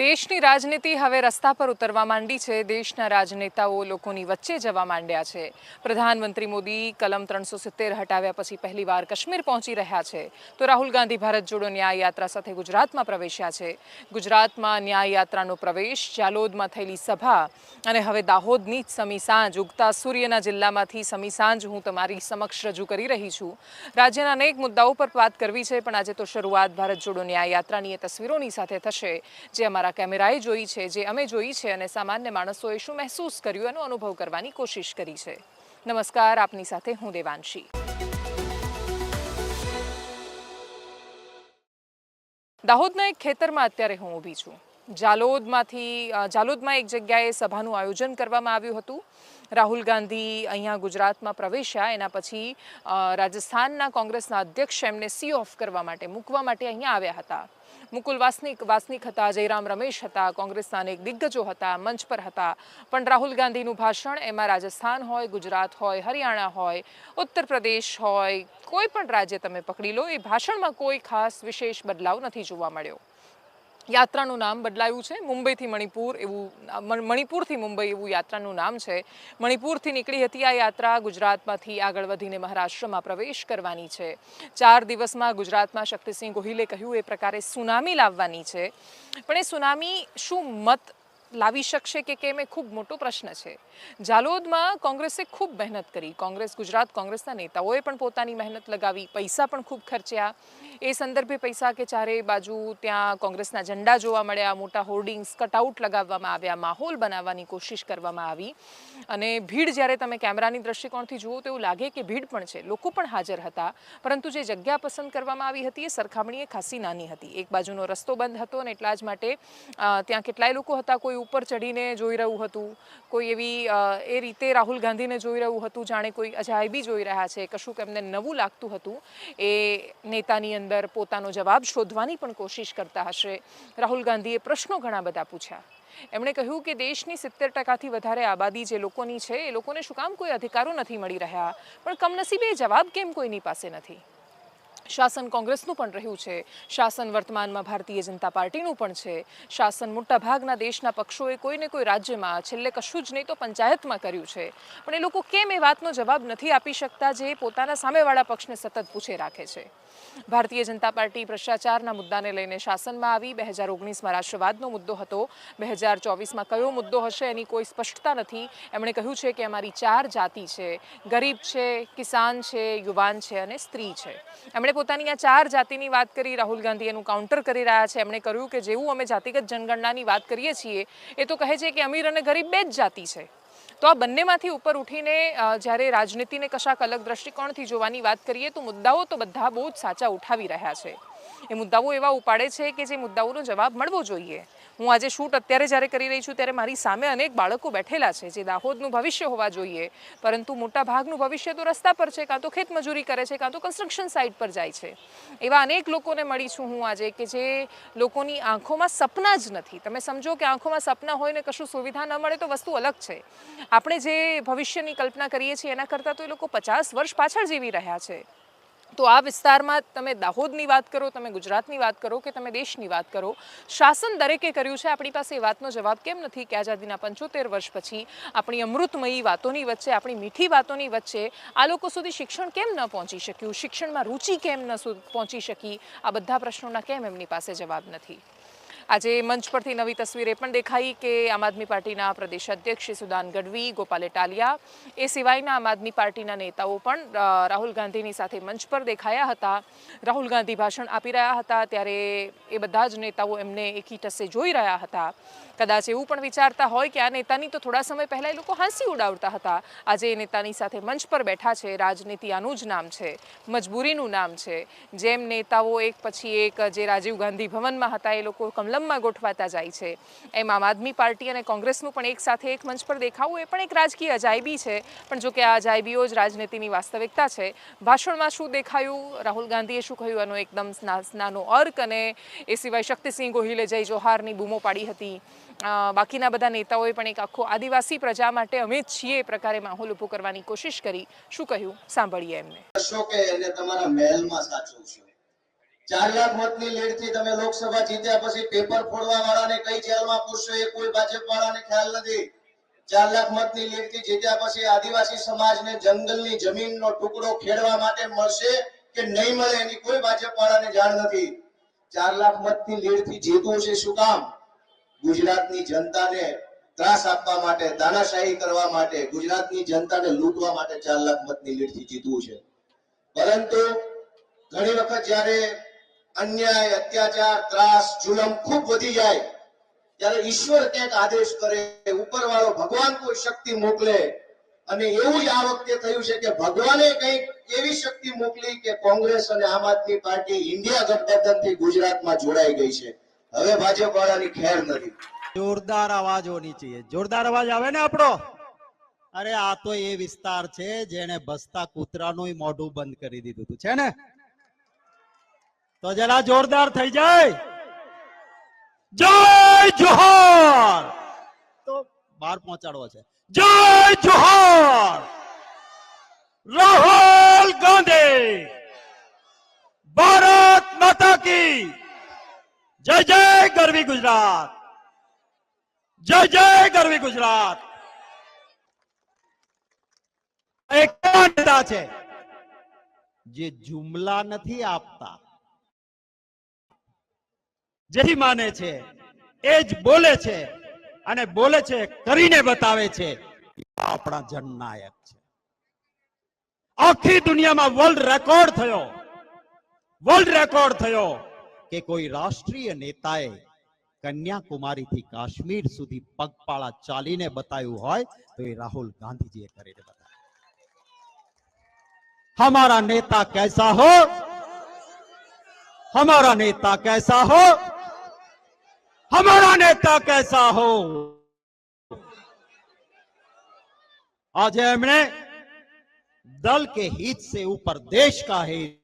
દેશની રાજનીતિ હવે રસ્તા પર ઉતરવા માંડી છે. દેશના રાજનેતાઓ લોકોની વચ્ચે જવા માંડ્યા છે. પ્રધાનમંત્રી મોદી કલમ ત્રણસો સિત્તેર હટાવ્યા પછી પહેલીવાર કાશ્મીર પહોંચી રહ્યા છે. તો રાહુલ ગાંધી ભારત જોડો ન્યાય યાત્રા સાથે ગુજરાતમાં પ્રવેશ્યા છે. ગુજરાતમાં ન્યાય યાત્રાનો પ્રવેશ જાલોદમાં થયેલી સભા અને હવે દાહોદની જ સમી સાંજ ઉગતા સૂર્યના જિલ્લામાંથી સમી સાંજ હું તમારી સમક્ષ રજૂ કરી રહી છું. રાજ્યના અનેક મુદ્દાઓ પર વાત કરવી છે, પણ આજે તો શરૂઆત ભારત જોડો ન્યાય યાત્રાની એ તસવીરોની સાથે થશે, જે અમારા કેમેરાએ જોઈ છે, જે અમે જોઈ છે અને સામાન્ય માણસોએ શું મહેસૂસ કર્યું એનો અનુભવ કરવાની કોશિશ કરી છે. નમસ્કાર, આપની સાથે હું દેવાંશી. દાહોદના એક ખેતરમાં અત્યારે હું ઊભી છું. જાલોદમાંથી જાલોદમાં એક જગ્યાએ સભાનું આયોજન કરવામાં આવ્યું હતું. રાહુલ ગાંધી અહીંયા ગુજરાતમાં પ્રવેશ્યા, એના પછી રાજસ્થાનના કોંગ્રેસના અધ્યક્ષ એમને સી ઓફ કરવા માટે, મૂકવા માટે અહીંયા આવ્યા હતા. મુકુલ વાસનિક વાસનિક હતા, જયરામ રમેશ હતા, કોંગ્રેસના અનેક દિગ્ગજો હતા, મંચ પર હતા. પણ રાહુલ ગાંધીનું ભાષણ એમાં રાજસ્થાન હોય, ગુજરાત હોય, હરિયાણા હોય ઉત્તર પ્રદેશ હોય, કોઈ પણ રાજ્ય તમે પકડી લો, એ ભાષણમાં કોઈ ખાસ વિશેષ બદલાવ નથી જોવા મળ્યો. યાત્રાનું નામ બદલાયું છે. મુંબઈથી મણિપુર એવું મણિપુરથી મુંબઈ એવું યાત્રાનું નામ છે. મણિપુરથી નીકળી હતી આ યાત્રા, ગુજરાતમાંથી આગળ વધીને મહારાષ્ટ્રમાં પ્રવેશ કરવાની છે. ચાર દિવસમાં ગુજરાતમાં શક્તિસિંહ ગોહિલે કહ્યું, એ પ્રકારે સુનામી લાવવાની છે. પણ એ સુનામી શું મત લાવી શકશે કે કેમ એ ખૂબ મોટો પ્રશ્ન છે. જાલોદમાં કોંગ્રેસે ખૂબ મહેનત કરી. કોંગ્રેસ, ગુજરાત કોંગ્રેસના નેતાઓએ પણ પોતાની મહેનત લગાવી. પૈસા પણ ખૂબ ખર્ચ્યા. એ સંદર્ભે પૈસા કે ચારે બાજુ ત્યાં કોંગ્રેસના ઝંડા જોવા મળ્યા, મોટા હોર્ડિંગ્સ, કટઆઉટ લગાવવામાં આવ્યા, માહોલ બનાવવાની કોશિશ કરવામાં આવી. અને ભીડ જ્યારે તમે કેમેરાની દ્રષ્ટિકોણથી જુઓ તો એવું લાગે કે ભીડ પણ છે. લોકો પણ હાજર હતા. પરંતુ જે જગ્યા પસંદ કરવામાં આવી હતી એ સરખામણીએ ખાસી નાની હતી. એક બાજુનો રસ્તો બંધ હતો અને એટલા જ માટે ત્યાં કેટલાય લોકો હતા. કોઈ ઉપર ચડીને જોઈ રહ્યું હતું. કોઈ એવી એ રીતે રાહુલ ગાંધીને જોઈ રહ્યું હતું, જાણે કોઈ અજાયબી જોઈ રહ્યા છે, કશુંક એમને નવું લાગતું હતું. એ નેતાની અંદર પોતાનો જવાબ શોધવાની પણ કોશિશ કરતા હશે. રાહુલ ગાંધીએ પ્રશ્નો ઘણા બધા પૂછ્યા. એમણે કહ્યું કે દેશની સિત્તેર ટકાથી વધારે આબાદી જે લોકોની છે, એ લોકોને શું કામ કોઈ અધિકારો નથી મળી રહ્યા? પણ કમનસીબે જવાબ કેમ કોઈની પાસે નથી? શાસન કોંગ્રેસનું પણ રહ્યું છે. શાસન વર્તમાનમાં ભારતીય જનતા પાર્ટીનું પણ છે. શાસન મોટાભાગના દેશના પક્ષોએ કોઈને કોઈ રાજ્યમાં, છેલ્લે કશું જ નહીં તો પંચાયતમાં કર્યું છે. પણ એ લોકો કેમ એ વાતનો જવાબ નથી આપી શકતા જે પોતાના સામેવાળા પક્ષને સતત પૂછે રાખે છે? ભારતીય જનતા પાર્ટી ભ્રષ્ટાચારના મુદ્દાને લઈને શાસનમાં આવી બે હજાર ઓગણીસમાં રાષ્ટ્રવાદનો મુદ્દો હતો. બે હજાર ચોવીસમાં કયો મુદ્દો હશે એની કોઈ સ્પષ્ટતા નથી. એમણે કહ્યું છે કે અમારી ચાર જાતિ છે. ગરીબ છે, કિસાન છે, યુવાન છે અને સ્ત્રી છે. એમણે પોતાની આ ચાર જાતિની વાત કરી, રાહુલ ગાંધી એનું કાઉન્ટર કરી રહ્યા છે. એમણે કહ્યું કે જેવું અમે જાતિગત જનગણનાની વાત કરીએ છીએ, એ તો કહે છે કે અમીર અને ગરીબ બે જ જાતિ છે. તો આ બંનેમાંથી ઉપર ઉઠીને જ્યારે રાજનીતિને કશાક અલગ દ્રષ્ટિકોણથી જોવાની વાત કરીએ, તો મુદ્દાઓ તો બધા બહુ જ સાચા ઉઠાવી રહ્યા છે. એ મુદ્દાઓ એવા ઉપાડે છે કે જે મુદ્દાઓનો જવાબ મળવો જોઈએ. હું આજે શૂટ અત્યારે જ્યારે કરી રહી છું ત્યારે મારી સામે અનેક બાળકો બેઠેલા છે જે દાહોદનું ભવિષ્ય હોવા જોઈએ. પરંતુ મોટા ભાગનું ભવિષ્ય તો રસ્તા પર છે, કાં તો ખેતમજૂરી કરે છે, કાં તો કન્સ્ટ્રક્શન સાઇટ પર જાય છે. એવા અનેક લોકોને મળી છું હું આજે કે જે લોકોની આંખોમાં સપના જ નથી. તમે સમજો કે આંખોમાં સપના હોય ને કશું સુવિધા ન મળે તો વસ્તુ અલગ છે. આપણે જે ભવિષ્યની કલ્પના કરીએ છીએ એના કરતાં તો એ લોકો પચાસ વર્ષ પાછળ જીવી રહ્યા છે. તો આ વિસ્તારમાં તમે દાહોદની વાત કરો, તમે ગુજરાતની વાત કરો કે તમે દેશની વાત કરો, શાસન દરેકે કર્યું છે? આપણી પાસે એ વાતનો જવાબ કેમ નથી કે આઝાદીના પંચોતેર વર્ષ પછી આપણી અમૃતમયી વાતોની વચ્ચે, આપણી મીઠી વાતોની વચ્ચે આ લોકો સુધી શિક્ષણ કેમ ન પહોંચી શક્યું? શિક્ષણમાં રુચિ કેમ ન પહોંચી શકી? આ બધા પ્રશ્નોના કેમ એમની પાસે જવાબ નથી? આજે મંચ પરથી નવી તસવીર પણ દેખાઈ કે આમ આદમી પાર્ટીના પ્રદેશ અધ્યક્ષ શ્રી સુદાન ગઢવી, ગોપાલ એટાલિયા એ સિવાયના આમ આદમી પાર્ટીના નેતાઓ પણ રાહુલ ગાંધીની સાથે મંચ પર દેખાયા હતા. રાહુલ ગાંધી ભાષણ આપી રહ્યા હતા, ત્યારે એ બધા જ નેતાઓ એમને એકી ટસે જોઈ રહ્યા હતા. કદાચ એવું પણ વિચારતા હોય કે આ નેતાની તો થોડા સમય પહેલાં એ લોકો હાંસી ઉડાવતા હતા. આજે એ નેતાની સાથે મંચ પર બેઠા છે. રાજનીતિ આનું જ નામ છે. મજબૂરીનું નામ છે. જેમ નેતાઓ એક પછી એક, જે રાજીવ ગાંધી ભવનમાં હતા, એ લોકો કમલમમાં ગોઠવાતા જાય છે. એમ આમ આદમી પાર્ટી અને કોંગ્રેસનું પણ એક સાથે એક મંચ પર દેખાવું એ પણ એક રાજકીય અજાયબી છે. પણ જો કે આ અજાયબીઓ જ રાજનીતિની વાસ્તવિકતા છે. ભાષણમાં શું દેખાયું? રાહુલ ગાંધીએ શું કહ્યું? એનો એકદમ નાનો અર્ક અને એ સિવાય શક્તિસિંહ ગોહિલે જય જોહારની બૂમો પાડી હતી. બાકીના બધા નેતાઓએ પણ એક આખો આદિવાસી પ્રજા માટે અમે છીએ પ્રકારે માહોલ ઊભો કરવાની કોશિશ કરી. શું કહ્યું? સાંભળીએ એમને. કે તમારા મહેલમાં સાચવશો ચાર લાખ મતની લીડથી તમે લોકસભા જીત્યા પછી પેપર ફોડવા વાળાને કઈ જેલમાં પૂછશો એ કોઈ ભાજપ વાળાને ખ્યાલ નથી. ચાર લાખ મતની લીડથી જીત્યા પછી આદિવાસી સમાજને જંગલની જમીનનો ટુકડો ખેડવા માટે મળશે કે નહીં મળે એની કોઈ ભાજપ વાળાને જાણ નથી. ચાર લાખ મતની લીડથી જીતવું છે શું કામ? ગુજરાતની જનતાને ત્રાસ આપવા માટે દાનાશાહી કરવા માટે, ગુજરાતની જનતાને લૂંટવા માટે ચાર લાખ મતની લીડથી જીતવું છે. પરંતુ ઘણી વખત જ્યારે અન્યાય અત્યાચાર ત્રાસ જુલમ ખૂબ વધી જાય ત્યારે ઈશ્વર ક્યાંક આદેશ કરે ઉપરવાળો ભગવાન કોઈ શક્તિ મોકલે અને એવું જ આ વખતે થયું છે કે ભગવાને કંઈક એવી શક્તિ મોકલી કે કોંગ્રેસ અને આમ આદમી પાર્ટી ઇન્ડિયા ગઠબંધનથી ગુજરાતમાં જોડાઈ ગઈ છે હવે ભાજપ વાળાની ખેર નથી જોરદાર અવાજ હોની चाहिए જોરદાર અવાજ આવે ને આપણો અરે આ તો એ વિસ્તાર છે જેને બસતા કૂતરાનું મોઢું બંધ કરી દીધું હતું છે ને તો જરા જોરદાર થઈ જાય. જય જોહર. તો બહાર પહોંચાડવો છે. જય જોહર. રાહુલ ગાંધી. ભારત માતા કી. જય જય ગરવી ગુજરાત. જય જય ગરવી ગુજરાત. એક નેતા છે. જે જુમલા નથી આપતા જેથી માને છે, એ જ બોલે છે અને બોલે છે, કરીને બતાવે છે આપણા જનનાયક છે. આખી દુનિયામાં વર્લ્ડ રેકોર્ડ થયો. વર્લ્ડ રેકોર્ડ થયો કે કોઈ રાષ્ટ્રીય નેતાએ કન્યાકુમારી થી કાશ્મીર સુધી પગપાળા ચાલીને બતાવ્યું હોય તો એ રાહુલ ગાંધીજીએ કરીને બતાવ્યું. હમારા નેતા કેસા હો? હમારા નેતા કેસા હો? हमारा नेता कैसा हो आज हमने दल के हित से ऊपर देश का हित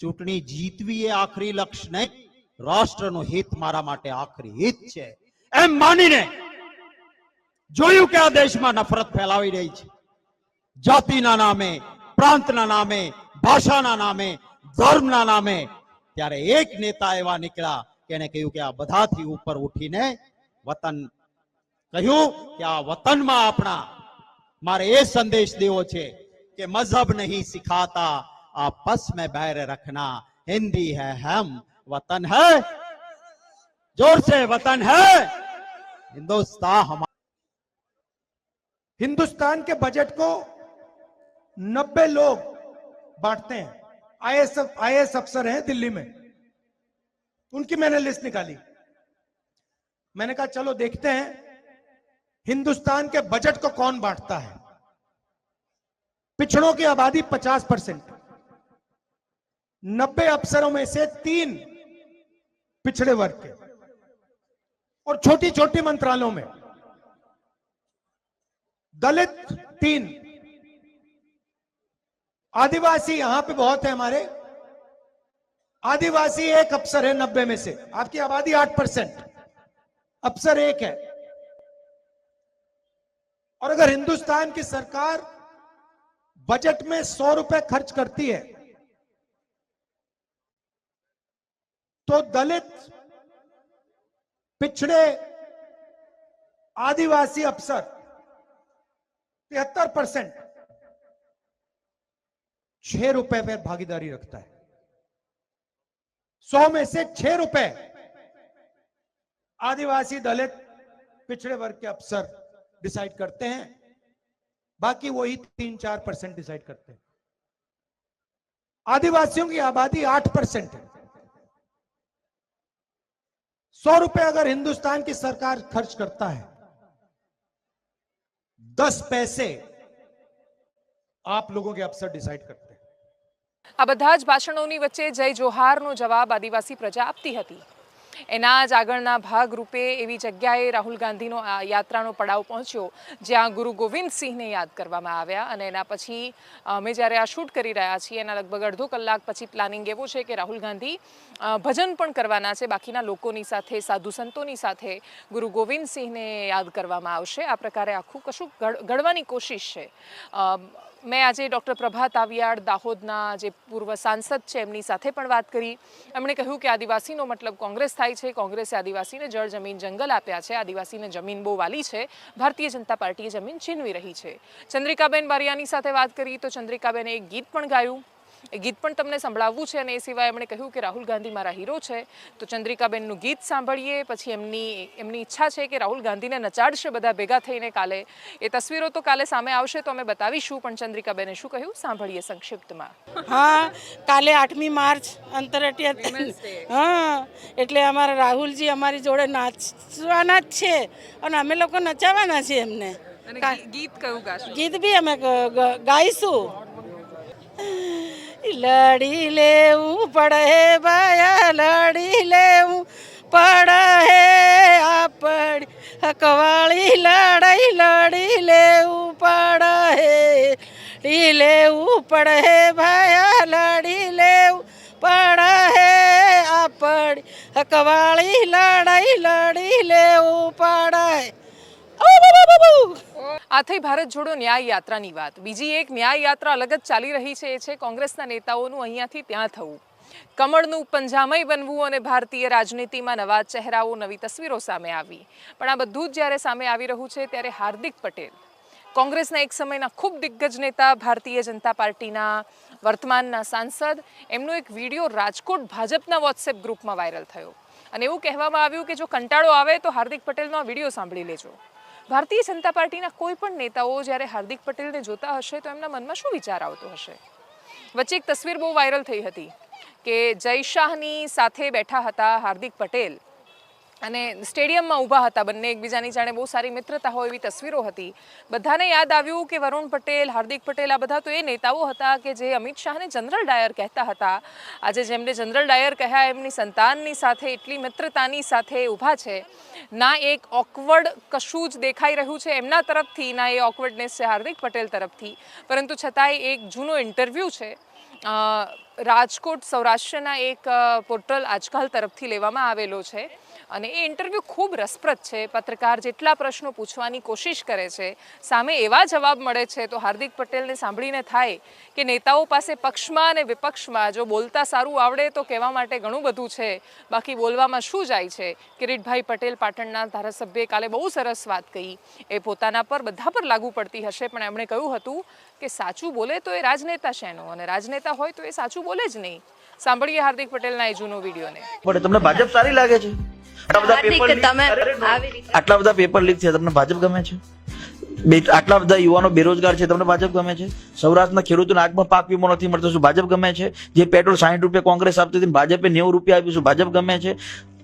ચૂંટણી જીતવી એ આખરી લક્ષ્ય નહીં રાષ્ટ્રનું હિત મારા માટે આખરી હિત છે એમ માનીને જોયું કે આ દેશમાં નફરત ફેલાવી રહી છે જાતિના નામે પ્રાંતના નામે ભાષાના નામે ધર્મના નામે ત્યારે એક નેતા એવા નીકળ્યા કે એને કહ્યું કે આ બધાથી ઉપર ઉઠીને વતન કહ્યું કે આ વતનમાં આપણા મારે એ સંદેશ દેવો છે કે મજહબ નહીં સિખાતા आपस में बैर रखना हिंदी है हम वतन है जोर से वतन है हिंदुस्तान हमारा हिंदुस्तान के बजट को 90 लोग बांटते हैं आईएएस आईएएस अफसर हैं दिल्ली में उनकी मैंने लिस्ट निकाली। मैंने कहा, चलो देखते हैं, हिंदुस्तान के बजट को कौन बांटता है? पिछड़ों की आबादी 50 परसेंट। नब्बे अफसरों में से तीन पिछड़े वर्ग के। और छोटी छोटी मंत्रालयों में। दलित तीन। आदिवासी यहाँ पे बहुत है हमारे। आदिवासी एक अफसर है नब्बे में से। आपकी आबादी आठ परसेंट। अफसर एक है। और अगर हिंदुस्तान की सरकार बजट में सौ रुपए खर्च करती है तो दलित, पिछड़े, आदिवासी अफसर तिहत्तर परसेंट छह रुपए पर भागीदारी रखता है। सौ में से छह रुपए। आदिवासी दलित, पिछड़े वर्ग के अफसर डिसाइड करते हैं। बाकी वही तीन चार परसेंट डिसाइड करते हैं। आदिवासियों की आबादी आठ परसेंट है। सौ रुपए अगर हिंदुस्तान की सरकार खर्च करता है, दस पैसे आप लोगों के अफसर डिसाइड करते हैं। આ બધા જ ભાષણોની વચ્ચે જય જોહારનો જવાબ આદિવાસી પ્રજા આપતી હતી. એના જ આગળના ભાગ રૂપે એવી જગ્યાએ રાહુલ ગાંધીનો યાત્રાનો પડાવ પહોંચ્યો, જ્યાં ગુરુ ગોવિંદસિંહને યાદ કરવામાં આવ્યા અને એના પછી અમે જ્યારે આ શૂટ કરી રહ્યા છીએ, એના લગભગ અડધો કલાક પછી પ્લાનિંગ એવું છે કે રાહુલ ગાંધી ભજન પણ કરવાના છે. બાકીના લોકોની સાથે, સાધુ સંતોની સાથે ગુરુ ગોવિંદસિંહને યાદ કરવામાં આવશે. આ પ્રકારે આખું કશું ઘડવાની કોશિશ છે. મેં આજે ડૉક્ટર પ્રભાત તાવિયાડ દાહોદના જે પૂર્વ સાંસદ છે, એમની સાથે પણ વાત કરી. એમણે કહ્યું કે આદિવાસીનો મતલબ કોંગ્રેસ થાય છે. કોંગ્રેસે આદિવાસીને જળ જમીન જંગલ આપ્યા છે. આદિવાસીને જમીન બહુ વાલી છે. ભારતીય જનતા પાર્ટીએ જમીન છીનવી રહી છે. ચંદ્રિકાબેન બારિયાની સાથે વાત કરી તો ચંદ્રિકાબેને એક ગીત પણ ગાયું. ગીત પણ તમને સંભળાવવું છે અને એ સિવાય એમણે કહ્યું કે રાહુલ ગાંધી મારા હીરો છે તો ચંદ્રિકાબેનનું ગીત સાંભળીએ પછી એમની એમની ઈચ્છા છે કે રાહુલ ગાંધીને નચાડશે બધા ભેગા થઈને કાલે. એ તસવીરો તો કાલે સામે આવશે તો અમે બતાવીશું પણ ચંદ્રિકાબેને શું કહ્યું? સાંભળીએ સંક્ષિપ્તમાં. હા કાલે આઠમી માર્ચ આંતરરાષ્ટ્રીય હા એટલે અમારા રાહુલજી અમારી જોડે નાચવાના જ છે અને અમે લોકો નચાવવાના છીએ એમને. ગીત કયું ગાશો? ગીત બી અમે ગાઈશું. લડી લેવું પડે ભાયા લડી લેવું પડે આપણી હકવાળી લડાઈ લડી લેવું પડે લેવું પડે ભાયા લડી લેવું પડે આપણી હકવાળી લડાઈ લડી લેવું પડે આ થઈ ભારત જોડો ન્યાય યાત્રાની વાત. બીજી એક ન્યાય યાત્રા અલગ જ ચાલી રહી છે. એ છે કોંગ્રેસના નેતાઓનું અહીંયાથી ત્યાં થવું. કમળનું પંજામય બનવું અને ભારતીય રાજનીતિમાં નવા ચહેરાઓ, નવી તસવીરો સામે આવી. પણ આ બધું જ જ્યારે સામે આવી રહ્યું છે ત્યારે હાર્દિક પટેલ, કોંગ્રેસના એક સમયના ખૂબ દિગ્ગજ નેતા, ભારતીય જનતા પાર્ટીના વર્તમાનના સાંસદ, એમનો એક વીડિયો રાજકોટ ભાજપના વોટ્સએપ ગ્રુપમાં વાયરલ થયો. અને એવું કહેવામાં આવ્યું કે જો કંટાળો આવે તો હાર્દિક પટેલનો આ વીડિયો સાંભળી લેજો. ભારતીય જનતા પાર્ટીના કોઈ પણ નેતાઓ જ્યારે હાર્દિક પટેલને જોતા હશે તો એમના મનમાં શું વિચાર આવતો હશે? વચ્ચે એક તસવીર બહુ વાયરલ થઈ હતી કે જય શાહની સાથે બેઠા હતા હાર્દિક પટેલ. અને સ્ટેડિયમમાં ઊભા હતા. બંને એકબીજાની જાણે બહુ સારી મિત્રતા હોય એવી તસવીરો હતી. બધાને યાદ આવ્યું કે વરુણ પટેલ, હાર્દિક પટેલ આ બધા તો એ નેતાઓ હતા કે જે અમિત શાહને જનરલ ડાયર કહેતા હતા. આજે જેમને જનરલ ડાયર કહ્યા, એમની સંતાનની સાથે એટલી મિત્રતાની સાથે ઊભા છે. ના એક ઓકવર્ડ કશું જ દેખાઈ રહ્યું છે એમના તરફથી, ના એ ઓકવર્ડનેસ છે હાર્દિક પટેલ તરફથી. પરંતુ છતાંય એક જૂનો ઇન્ટરવ્યૂ છે. રાજકોટ સૌરાષ્ટ્રના એક પોર્ટલ આજકાલ તરફથી લેવામાં આવેલો છે. અને એ ઇન્ટરવ્યૂ ખૂબ રસપ્રદ છે. પત્રકાર જેટલા પ્રશ્નો પૂછવાની કોશિશ કરે છે, સામે એવા જવાબ મળે છે, તો હાર્દિક પટેલને સાંભળીને થાય કે નેતાઓ પાસે પક્ષમાં અને વિપક્ષમાં જો બોલતા સારું આવડે તો કહેવા માટે ઘણું બધું છે. બાકી બોલવામાં શું જાય છે? કિરીટભાઈ પટેલ પાટણના ધારાસભ્યએ કાલે બહુ સરસ વાત કહી. એ પોતાના પર બધા પર લાગુ પડતી હશે, પણ એમણે કહ્યું હતું કે સાચું બોલે તો એ રાજનેતા શેનો અને રાજનેતા હોય તો એ સાચું બોલે જ નહીં. સાંભળીએ હાર્દિક પટેલના એ જૂનો વિડીયોને. તમને ભાજપ સારી લાગે છે? આટલા બધા પેપર લીક- છે તમને ભાજપ ગમે છે? આટલા બધા યુવાનો બેરોજગાર છે તમને ભાજપ ગમે છે? સૌરાષ્ટ્રના ખેડૂતોને આગમાં પાક વીમો નથી મળતો શું ભાજપ ગમે છે? જે પેટ્રોલ સાઠ રૂપિયા કોંગ્રેસ આપતી હતી ભાજપે નેવું રૂપિયા આપ્યું શું ભાજપ ગમે છે?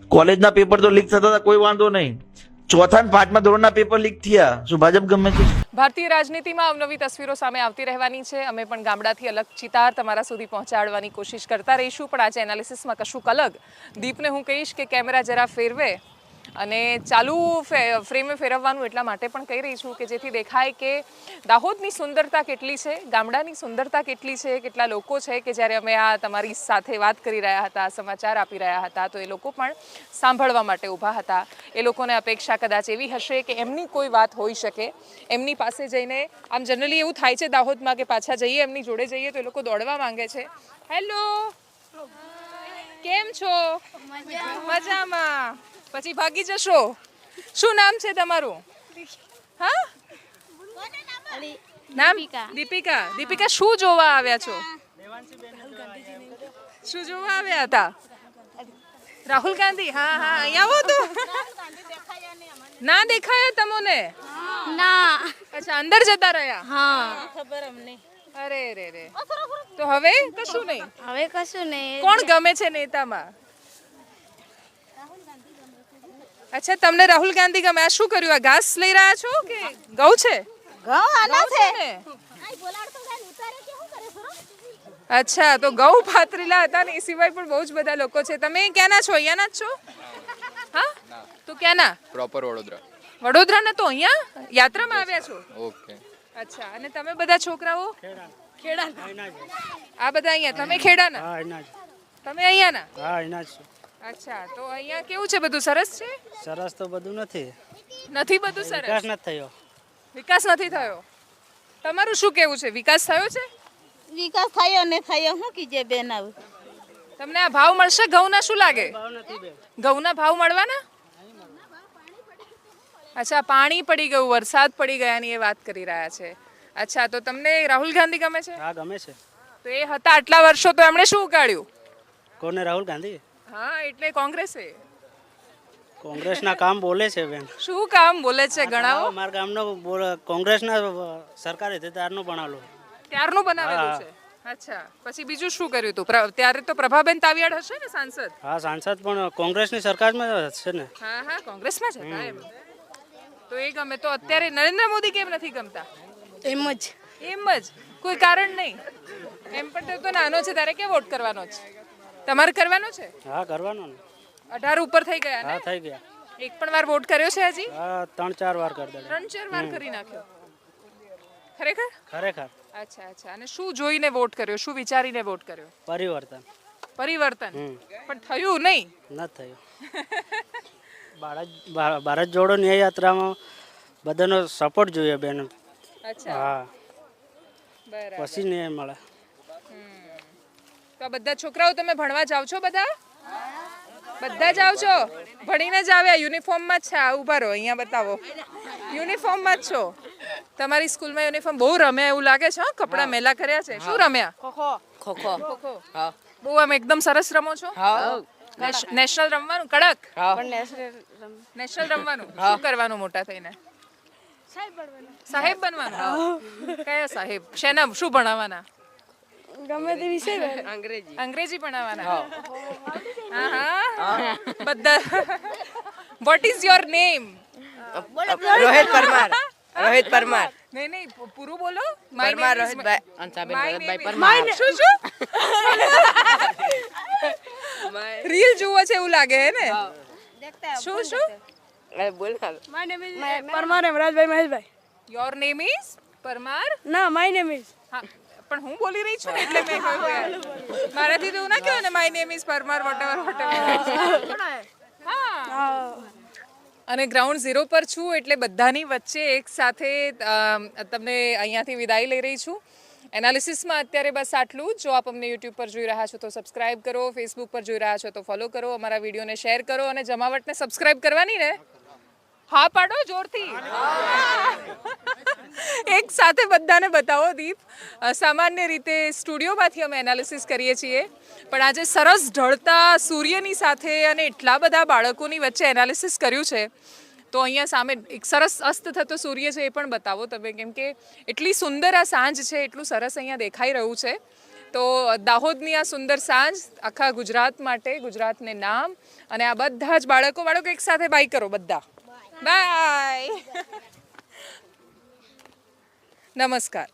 કોલેજના પેપર તો લીક થતા હતા કોઈ વાંધો નહીં. ચોથા અને પાંચમા ધોરણના પેપર લીક થયા. શું ભાજપ ગમે છે? ભારતીય રાજનીતિમાં અવનવી તસવીરો સામે આવતી રહેવાની છે. અમે પણ ગામડાથી અલગ ચિતાર તમારા સુધી પહોંચાડવાની કોશિશ કરતા રહીશું, પણ આજે એનાલિસિસમાં કશુંક અલગ. દીપને હું કહીશ કે કેમેરા જરા ફેરવે. અને ચાલુ ફ્રેમે ફેરવવાનું એટલા માટે પણ કહી રહી છું કે જેથી દેખાય કે દાહોદની સુંદરતા કેટલી છે, ગામડાની સુંદરતા કેટલી છે, કેટલા લોકો છે કે જ્યારે અમે આ તમારી સાથે વાત કરી રહ્યા હતા, સમાચાર આપી રહ્યા હતા, તો એ લોકો પણ સાંભળવા માટે ઊભા હતા. એ લોકોને અપેક્ષા કદાચ એવી હશે કે એમની કોઈ વાત હોઈ શકે. એમની પાસે જઈને આમ જનરલી એવું થાય છે દાહોદમાં કે પાછા જઈએ, એમની જોડે જઈએ તો એ લોકો દોડવા માંગે છે. હેલો કેમ છો? મજામાં. પછી ભાગી જશો. શું નામ છે તમારું? હા? નામ? દીપિકા. દીપિકા. શું જોવા આવ્યા છો? શું જોવા આવ્યા હતા? રાહુલ ગાંધી? હા હા અહીંયા આવો તો. ના દેખાયા તમને? ના. અચ્છા અંદર જતા રહ્યા? હા. અરે રે રે તો હવે કશું નહીં. હવે કશું નહીં. કોણ ગમે છે નેતામાં? અચ્છા તમને રાહુલ ગાંધી ગમે. આ શું કર્યું? આ ઘાસ લઈ રહ્યા છો કે ગૌ છે? ઘઉં છે. ને? અચ્છા તો ગૌ પાત્રીલા હતા ને એ સિવાય પણ બહુ જ બધા લોકો છે. તમે ક્યાંના છો? અહીંયાના જ છો? હા? તું ક્યાંના? પ્રોપર વડોદરા. વડોદરાના તો અહીંયા યાત્રામાં આવ્યા છો? ઓકે અચ્છા અને તમે બધા છોકરાઓ? ખેડા. આ બધા અહીંયા તમે ખેડાના? હા તમે અહીંયાના? હા એના જ. અચ્છા તો અહીંયા કેવું છે બધું સરસ છે? સરસ તો બધું નથી. નથી બધું વિકાસ સરસ નથી થયો. વિકાસ નથી થયો? તમારું શું કેવું છે? વિકાસ થયો છે? વિકાસ થયો ને થયો શું કીજે બેન આવું? તમને આ ભાવ મળશે? ઘઉંના શું લાગે? ઘઉંના ભાવ મળવાના? અચ્છા પાણી પડી ગયું વરસાદ પડી ગયાની એ વાત કરી રહ્યા છે. અચ્છા તો તમને રાહુલ ગાંધી ગમે છે? હા ગમે છે. તો એ હતા આટલા વર્ષો તો એમણે શું ઉગાડ્યું? કોને રાહુલ ગાંધી? હા એટલે કોંગ્રેસે. કોંગ્રેસના કામ બોલે છે બેન. શું કામ બોલે છે ગણાવો? અમારા ગામનો કોંગ્રેસના સરકારે તે ત્યારનું બનાવેલું. ત્યારનું બનાવેલું છે? અચ્છા પછી બીજું શું કર્યું હતું ત્યારે તો પ્રભાબેન તાવિયાડ હશે ને સાંસદ? હા સાંસદ પણ કોંગ્રેસની સરકારમાં છે ને. હા હા કોંગ્રેસમાં જ હતા એમ. તો એ ગમે. તો અત્યારે નરેન્દ્ર મોદી કેમ નથી ગમતા? એમ જ. એમ જ. કોઈ કારણ નહીં. એમ પણ તો નાનો છે તારે કે વોટ કરવાનો છે? તમારે કરવાનો છે? હા કરવાનો ને. અઢાર ઉપર થઈ ગયા હા થઈ ગયા. એક પણ વાર વોટ કર્યો છે હજી? હા ત્રણ ચાર વાર કરી દે ત્રણ ચાર વાર કરી નાખ્યો. ખરેખર? ખરેખર. અચ્છા અચ્છા. અને શું જોઈને વોટ કર્યો? શું વિચારીને વોટ કર્યો? પરિવર્તન. પરિવર્તન. પણ થયું નહીં? ન થયું. ભારત ભારત જોડો ન્યાય યાત્રામાં બધાનો સપોર્ટ જોઈએ બેન. અચ્છા. હા. પછી ન્યાય મળે. તો આ બધા છોકરાઓ તમે ભણવા જાવ છો બધા? બધા જાવ છો ભણીને જ આવ્યા. યુનિફોર્મમાં જ છે. આ ઊભા રહો. અહીંયા બતાવો. યુનિફોર્મમાં જ છો? તમારી સ્કૂલમાં યુનિફોર્મ બહુ રમ્યા એવું લાગે છે હા? કપડાં મેલા કર્યા છે. શું રમ્યા? ખોખો. ખોખો. ખોખો બહુ આમ એકદમ સરસ રમો છો? નેશ- નેશનલ રમવાનું? કડક? નેશનલ રમવાનું? શું કરવાનું મોટા થઈને? સાહેબ બનવાનું. કયા સાહેબ? શેના? શું ભણાવવાના ગમે તે વિષય અંગ્રેજી. ભણાવવાના હા. બધા what is your name Rohit Parmar. Rohit Parmar. નહીં નહીં પૂરું બોલો. પરમાર રોહિતભાઈ. અંશાબેન ભરતભાઈ પરમાર. શું શું? રીલ જુઓ છે એવું લાગે હે ને? શું શું? બોલ ઇઝ પરમાર એમરાજભાઈ મહેશભાઈ. Your name is Parmar? ના માય નેમ ઇઝ હા પણ હું બોલી રહી છું ને એટલે મેં કહ્યું યાર. મારાથી તો ના કહેવાય ને my name is Parmar whatever whatever હા. અને ગ્રાઉન્ડ ઝીરો પર છું એટલે બધાની વચ્ચે એક સાથે તમને અહીંયાથી વિદાય લઈ રહી છું. એનાલિસિસમાં અત્યારે બસ આટલું જો. આપ અમને યુટ્યુબ પર જોઈ રહ્યા છો તો સબસ્ક્રાઇબ કરો ફેસબુક પર જોઈ રહ્યા છો તો ફોલો કરો, અમારા વિડીયોને શેર કરો અને જમાવટને સબસ્ક્રાઇબ કરવાની ને? હા, પાડો જોરથી. એક સાથે બધાને બતાવો, દીપ. સામાન્ય રીતે સ્ટુડિયોમાંથી અમે એનાલિસિસ કરીએ છીએ, પણ આજે સરસ ઢળતા સૂર્યની સાથે અને એટલા બધા બાળકોની વચ્ચે એનાલિસિસ કર્યું છે. તો અહીંયા સામે એક સરસ અસ્ત થતો સૂર્ય છે એ પણ બતાવો તમે કેમ કે એટલી સુંદર આ સાંજ છે એટલું સરસ અહીંયા દેખાઈ રહ્યું છે. તો દાહોદની આ સુંદર સાંજ આખા ગુજરાત માટે ગુજરાતને નામ અને આ બધા જ બાળકો બાળકો એક સાથે બાય કરો બધા. બાય નમસ્કાર.